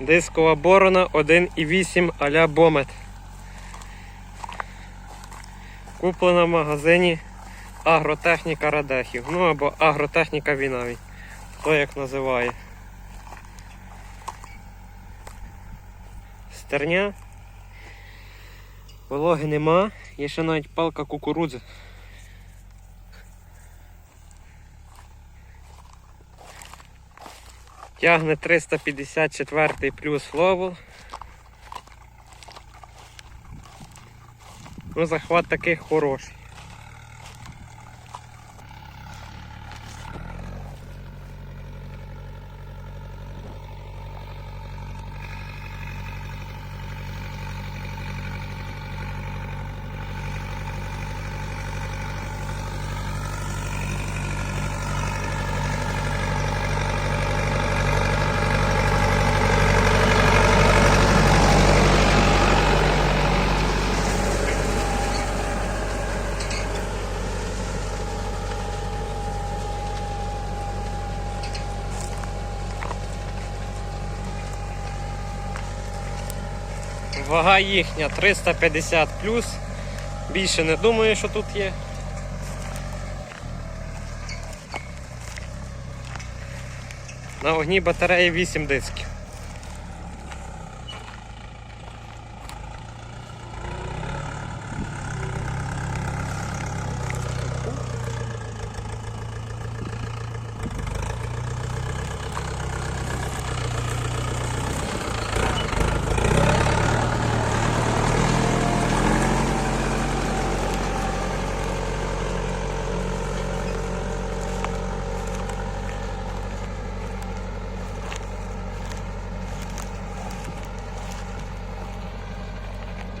Дискова борона 1,8 а-ля Бомет. Куплена в магазині Агротехніка Радехів. Ну або Агротехніка Вінаві. Хто як називає. Стерня. Вологи нема. Є ще навіть палка кукурудзи. Тягне 354 плюс ловол. Ну, захват такий хороший. Вага їхня 350 Більше не думаю, що тут є. На огні батареї 8 дисків.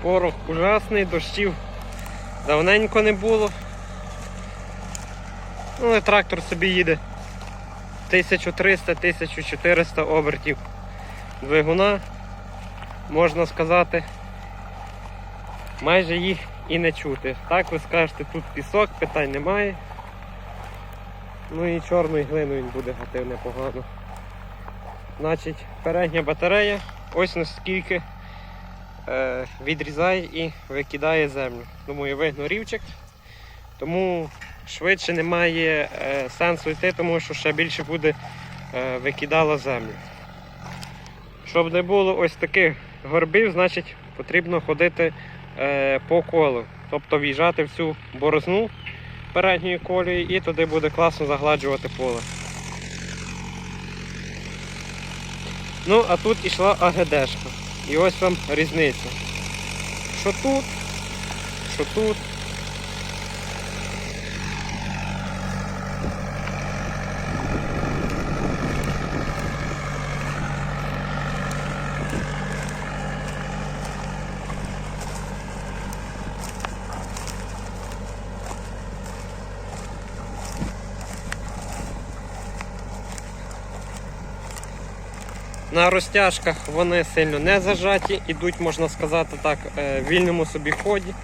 Порох ужасний, дощів давненько не було. Ну, Але трактор собі їде 1300-1400 обертів двигуна, можна сказати, майже їх і не чути. Так ви скажете, тут пісок, питань немає. Ну і чорною глиною він буде гати непогано. Значить, передня батарея, ось наскільки відрізає і викидає землю. Думаю, вигну рівчик, тому швидше немає е, сенсу йти, тому що ще більше буде е, викидала землю. Щоб не було ось таких горбів, значить потрібно ходити е, по колу, тобто в'їжджати в цю борозну передньої колії і туди буде класно загладжувати поле. Ну, а тут ішла АГДшка. І ось вам різниця. Що тут, що тут. На розтяжках вони сильно не зажаті, ідуть, можна сказати так, е, в вільному собі ході.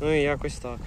Ну і якось так.